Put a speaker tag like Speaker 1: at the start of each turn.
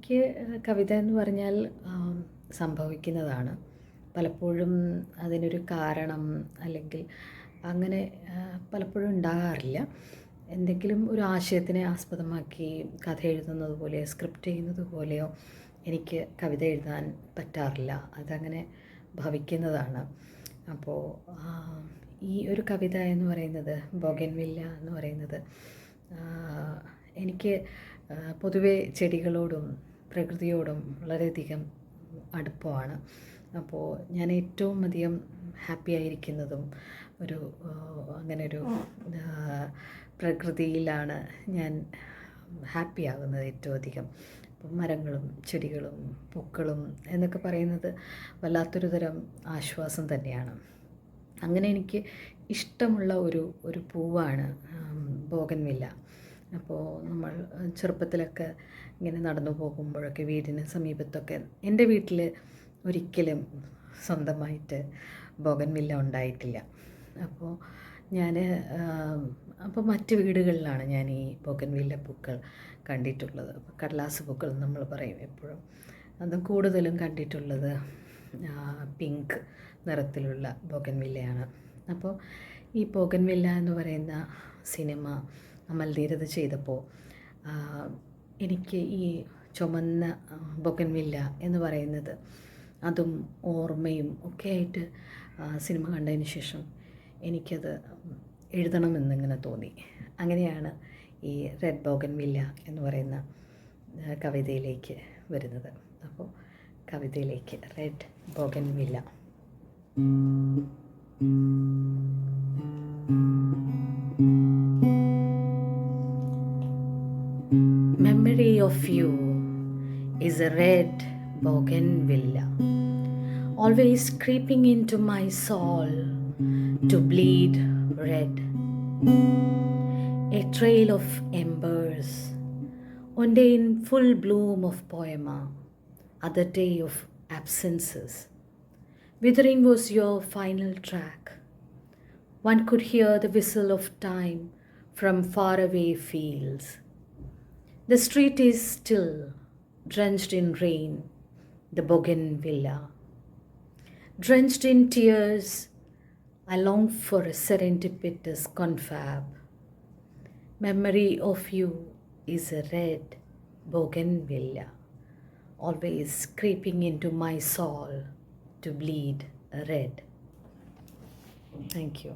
Speaker 1: എനിക്ക് കവിത എന്ന് പറഞ്ഞാൽ സംഭവിക്കുന്നതാണ്. പലപ്പോഴും അതിനൊരു കാരണം അല്ലെങ്കിൽ അങ്ങനെ പലപ്പോഴും ഉണ്ടാകാറില്ല. എന്തെങ്കിലും ഒരു ആശയത്തിനെ ആസ്പദമാക്കി കഥ എഴുതുന്നത് പോലെയോ സ്ക്രിപ്റ്റ് ചെയ്യുന്നത് പോലെയോ എനിക്ക് കവിത എഴുതാൻ പറ്റാറില്ല. അതങ്ങനെ ഭവിക്കുന്നതാണ്. അപ്പോൾ ഈ ഒരു കവിത എന്ന് പറയുന്നത് ബൊഗൻവില്ല എന്ന് പറയുന്നത് എനിക്ക് പൊതുവേ ചെടികളോടും പ്രകൃതിയോടും വളരെയധികം അടുപ്പമാണ്. അപ്പോൾ ഞാൻ ഏറ്റവും അധികം ഹാപ്പി ആയിരിക്കുന്നതും ഒരു അങ്ങനെ ഒരു പ്രകൃതിയിലാണ് ഞാൻ ഹാപ്പി ആകുന്നത് ഏറ്റവും അധികം. മരങ്ങളും ചെടികളും പൂക്കളും എന്നൊക്കെ പറയുന്നത് വല്ലാത്തൊരു തരം ആശ്വാസം തന്നെയാണ്. അങ്ങനെ എനിക്ക് ഇഷ്ടമുള്ള ഒരു ഒരു പൂവാണ് ബോഗൻവില്ല. അപ്പോൾ നമ്മൾ ചെറുപ്പത്തിലൊക്കെ ഇങ്ങനെ നടന്നു പോകുമ്പോഴൊക്കെ വീടിന് സമീപത്തൊക്കെ എന്റെ വീട്ടിൽ ഒരിക്കലും സ്വന്തമായിട്ട് ബോഗൻവില്ല ഉണ്ടായിട്ടില്ല. അപ്പോൾ ഞാൻ അപ്പോൾ മറ്റ് വീടുകളിലാണ് ഞാൻ ഈ ബോഗൻവില്ല പൂക്കൾ കണ്ടിട്ടുള്ളത്. അപ്പോൾ കടലാസ് പൂക്കൾ നമ്മൾ പറയും എപ്പോഴും. അത് കൂടുതലും കണ്ടിട്ടുള്ളത് പിങ്ക് നിറത്തിലുള്ള ബോഗൻവില്ലയാണ് അപ്പോൾ ഈ ബോഗൻവില്ല എന്ന് പറയുന്ന സിനിമ അമൽ ധീരത ചെയ്തപ്പോൾ എനിക്ക് ഈ ചുമന്ന ബൊഗൻവില്ല എന്ന് പറയുന്നത് അതും ഓർമ്മയും ഒക്കെ ആയിട്ട് സിനിമ കണ്ടതിന് ശേഷം എനിക്കത് എഴുതണമെന്നിങ്ങനെ തോന്നി. അങ്ങനെയാണ് ഈ റെഡ് ബോഗൻവില്ല എന്ന് പറയുന്ന കവിതയിലേക്ക് വരുന്നത്. അപ്പോൾ കവിതയിലേക്ക് red bougainvillea Memory of you is a red bougainvillea, always creeping into my soul to bleed red. A trail of embers, one day in full bloom of poema, other day of absences. Withering was your final track. One could hear the whistle of time from faraway fields. The street is still, drenched in rain, the bougainvillea. Drenched in tears, I long for a serendipitous confab. Memory of you is a red bougainvillea, always creeping into my soul to bleed red. Thank you.